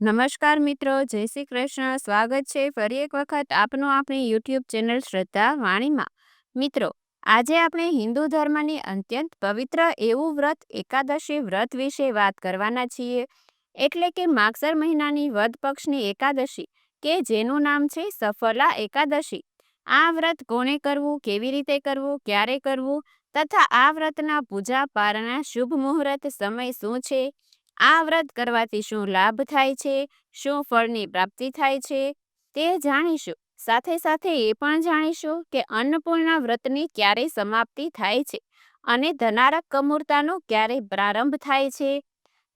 નમસ્કાર મિત્રો, જય શ્રી કૃષ્ણ. સ્વાગત છે ફરી એક વખત આપનું આપણી યુટ્યુબ ચેનલ શ્રદ્ધા વાણીમાં. મિત્રો, આજે આપણે હિન્દુ ધર્મની અત્યંત પવિત્ર એવું વ્રત એકાદશી વ્રત વિશે વાત કરવાના છીએ. એટલે કે માગસર મહિનાની વદ પક્ષની એકાદશી, કે જેનું નામ છે સફલા એકાદશી. આ વ્રત કોને કરવું, કેવી રીતે કરવું, ક્યારે કરવું, તથા આ વ્રતના પૂજા પારના શુભ મુહૂર્ત સમય શું છે? આ વ્રત કરવાથી શું લાભ થાય છે? શું ફળની પ્રાપ્તિ થાય છે? તે જાણીશું. સાથે સાથે એ પણ જાણીશું કે અન્નપૂર્ણા વ્રતની ક્યારે સમાપ્તિ થાય છે અને ધનારક કમૂરતાનો ક્યારે પ્રારંભ થાય છે?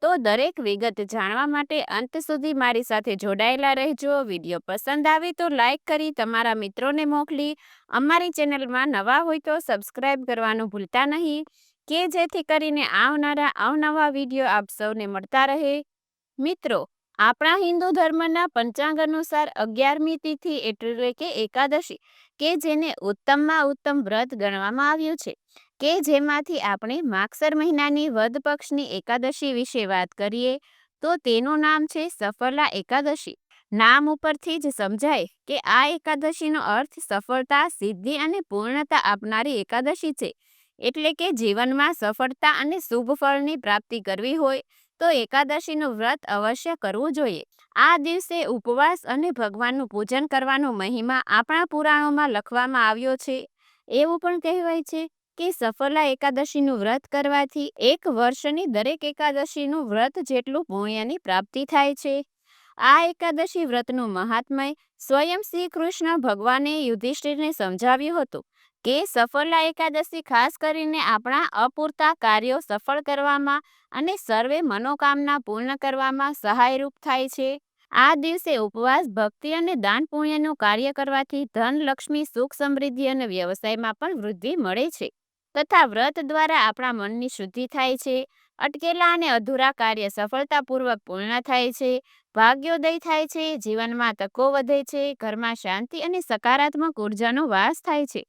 તો દરેક વિગત જાણવા માટે અંત સુધી મારી સાથે જોડાયેલા રહેજો. વીડિયો પસંદ આવે તો લાઈક કરી તમારા મિત્રોને મોકલી. અમારી ચેનલમાં નવા હોય તો સબસ્ક્રાઈબ કરવાનું ભૂલતા નહીં. કે જેથી કરીને આવનારા અવનવા વીડિયો આપ સૌને મળતા રહે. મિત્રો, આપણા હિન્દુ ધર્મના પંચાંગ અનુસાર અગિયારમી તિથિ એટલે કે એકાદશી, કે જેને ઉત્તમમાં ઉત્તમ વ્રત ગણવામાં આવ્યું છે, કે જેમાંથી આપણે માગસર મહિનાની વદ પક્ષની એકાદશી વિશે વાત કરીએ, તો તેનું નામ છે સફળા એકાદશી. નામ ઉપરથી જ સમજાય કે આ એકાદશીનો અર્થ સફળતા, સિદ્ધિ અને પૂર્ણતા આપનારી એકાદશી છે. એટલે કે જીવનમાં સફળતા અને શુભ ફળની પ્રાપ્તિ કરવી હોય, તો એકાદશીનું વ્રત અવશ્ય કરવું જોઈએ. આ દિવસે ઉપવાસ અને ભગવાનનું પૂજન કરવાનો મહિમા આપણા પુરાણોમાં લખવામાં આવ્યો છે. એવું પણ કહેવાય છે કે સફલા એકાદશીનું વ્રત કરવાથી એક વર્ષની દરેક એકાદશીનું વ્રત જેટલું પુણ્યની પ્રાપ્તિ થાય છે. આ એકાદશી વ્રતનું મહાત્મય સ્વયં શ્રી કૃષ્ણ ભગવાને યુધિષ્ઠિરને સમજાવ્યું હતું કે સફળા એકાદશી ખાસ કરીને આપણા અપૂરતા કાર્યો સફળ કરવામાં અને સર્વે મનોકામના પૂર્ણ કરવામાં સહાયરૂપ થાય છે. આ દિવસે ઉપવાસ, ભક્તિ અને દાન પુણ્યનું કાર્ય કરવાથી ધન, લક્ષ્મી, સુખ, સમૃદ્ધિ અને વ્યવસાયમાં પણ વૃદ્ધિ મળે છે. તથા વ્રત દ્વારા આપણા મનની શુદ્ધિ થાય છે. અટકેલા અને અધૂરા કાર્ય સફળતાપૂર્વક પૂર્ણ થાય છે. ભાગ્યોદય થાય છે. જીવનમાં તકો વધે છે. ઘરમાં શાંતિ અને સકારાત્મક ઉર્જાનો વાસ થાય છે.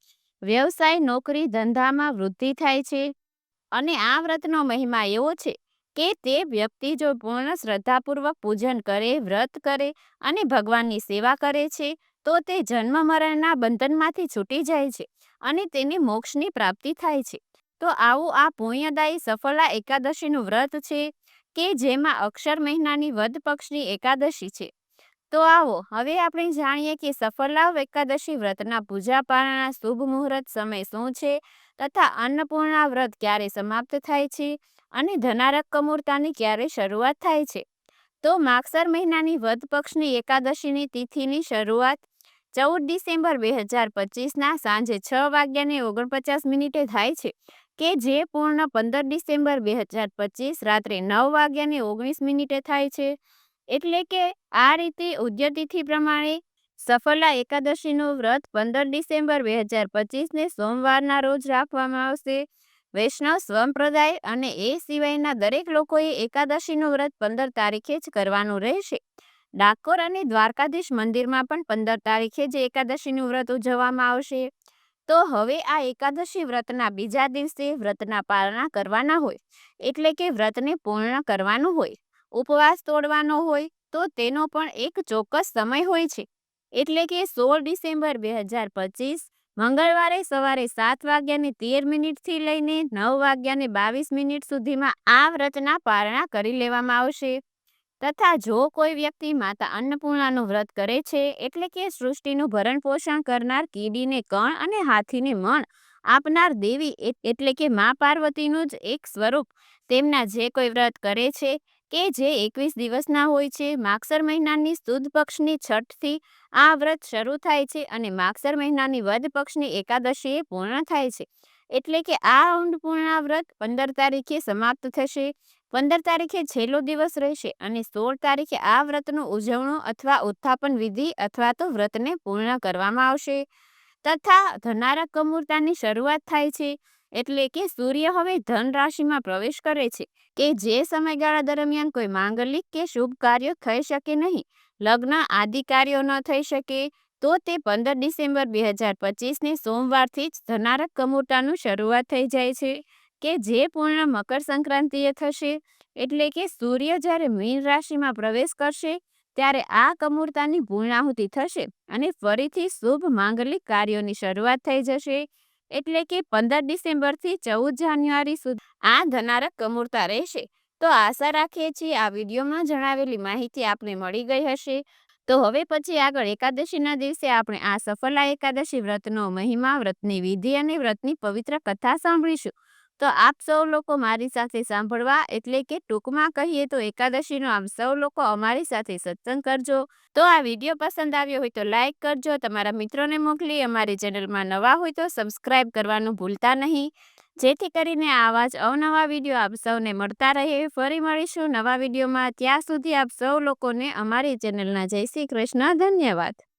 વ્યવસાય નોકરી ધંધામાં વૃદ્ધિ થાય છે. અને આ વ્રતનો મહિમા એવો છે કે તે વ્યક્તિ જો પૂર્ણ શ્રદ્ધાપૂર્વક પૂજન કરે, વ્રત કરે અને ભગવાનની સેવા કરે છે, તો તે જન્મ મરણના બંધનમાંથી છૂટી જાય છે અને તેને મોક્ષની પ્રાપ્તિ થાય છે. તો આવું આ પુણ્યદાયી સફળા એકાદશીનું વ્રત છે કે જેમાં અક્ષર મહિનાની વધ પક્ષની એકાદશી છે. તો આવો, હવે આપણે જાણીએ કે સફળલાભ એકાદશી વ્રતના પૂજા પાળાના શુભ મુહૂર્ત સમય શું છે તથા અન્નપૂર્ણા વ્રત ક્યારે સમાપ્ત થાય છે અને ધનારક કમૂરતાની ક્યારે શરૂઆત થાય છે. તો માગસર મહિનાની વદ પક્ષની એકાદશીની તિથિની શરૂઆત ચૌદ ડિસેમ્બર બે હજાર પચીસના સાંજે છ વાગ્યાને ઓગણપચાસ મિનિટે થાય છે કે જે પૂર્ણ પંદર ડિસેમ્બર બે હજાર પચીસ રાત્રે નવ વાગ્યાને ઓગણીસ મિનિટે થાય છે. એટલે કે આ રીતે ઉદ્યતિથિ પ્રમાણે સફલા એકાદશીનું વ્રત પંદર ડિસેમ્બર બે હજાર પચીસને સોમવારના રોજ રાખવામાં આવશે. વૈષ્ણવ સંપ્રદાય અને એ સિવાયના દરેક લોકોએ એકાદશીનું વ્રત પંદર તારીખે જ કરવાનું રહેશે. ડાકોર અને દ્વારકાધીશ મંદિરમાં પણ પંદર તારીખે જ એકાદશીનું વ્રત ઉજવવામાં આવશે. તો હવે આ એકાદશી વ્રતના બીજા દિવસે વ્રતના પાલના કરવાના હોય, એટલે કે વ્રતને પૂર્ણ કરવાનું હોય. ઉપવાસ તોડવાનો હોય તો તેનો પણ એક ચોક્કસ સમય હોય છે. એટલે કે સોળ ડિસેમ્બર બે હજાર પચીસ, મંગળવારે સવારે સાત વાગ્યાને તેર મિનિટથી લઈને નવ વાગ્યાને બાવીસ મિનિટ સુધીમાં આ વ્રતના પારણા કરી લેવામાં આવશે. તથા જો કોઈ વ્યક્તિ માતા અન્નપૂર્ણાનું વ્રત કરે છે, એટલે કે સૃષ્ટિનું ભરણ પોષણ કરનાર કીડીને કણ અને હાથીને મણ આપનાર દેવી એટલે કે મા પાર્વતીનું જ એક સ્વરૂપ તેમના જે કોઈ વ્રત કરે છે કે જે એકવીસ દિવસના હોય છે. માગસર મહિનાની સુદ પક્ષની છઠથી આ વ્રત શરૂ થાય છે અને માગસર મહિનાની વદ પક્ષની એકાદશીએ પૂર્ણ થાય છે. એટલે કે આ અન્નપૂર્ણા વ્રત પંદર તારીખે સમાપ્ત થશે. પંદર તારીખે છેલ્લો દિવસ રહેશે અને સોળ તારીખે આ વ્રતનું ઉજવણું અથવા ઉત્થાપન વિધિ અથવા તો વ્રતને પૂર્ણ કરવામાં આવશે. તથા ધનારક કમૂરતાની શરૂઆત થાય છે. એટલે કે સૂર્ય હવે ધન રાશિમાં પ્રવેશ કરે છે, કે જે સમયગાળા દરમિયાન કોઈ માંગલિક કે શુભ કાર્ય થઈ શકે નહીં. લગ્ન આદિ કાર્યો ન થઈ શકે, તો તે પંદર ડિસેમ્બર બે હજાર પચીસને સોમવારથી જ ધનારક કમોટાનું શરૂઆત થઈ જાય છે, કે જે પૂર્ણ મકર સંક્રાંતિએ થશે. એટલે કે સૂર્ય જ્યારે મીન રાશિમાં પ્રવેશ કરશે, ત્યારે આ કમૂરતાની પૂર્ણાહુતિ થશે અને ફરીથી શુભ માંગલિક કાર્યોની શરૂઆત થઈ જશે. એટલે કે પંદર ડિસેમ્બરથી ચૌદ જાન્યુઆરી સુધી. આ ધનારક કમૂરતા રહેશે. તો આશા રાખીએ છીએ આ વિડીયોમાં જણાવેલી માહિતી આપને મળી ગઈ હશે. તો હવે પછી આગળ એકાદશીના દિવસે આપણે આ સફલા એકાદશી વ્રતનો મહિમા, વ્રતની વિધિ અને વ્રતની પવિત્ર કથા સાંભળીશું. તો આપ સૌ લોકો મારી સાથે સાંભળવા એટલે કે ટૂંકમાં કહીએ તો એકાદશીનો આમ સૌ લોકો અમારી સાથે સત્સંગ કરજો. તો આ વીડિયો પસંદ આવ્યો હોય તો લાઇક કરજો, તમારા મિત્રોને મોકલી, અમારી ચેનલમાં નવા હોય તો સબસ્ક્રાઇબ કરવાનું ભૂલતા નહીં. જેથી કરીને આવા જ અવનવા વીડિયો આપ સૌને મળતા રહે. ફરી મળીશું નવા વિડીયોમાં. ત્યાં સુધી આપ સૌ લોકોને અમારી ચેનલના જય શ્રી કૃષ્ણ. ધન્યવાદ.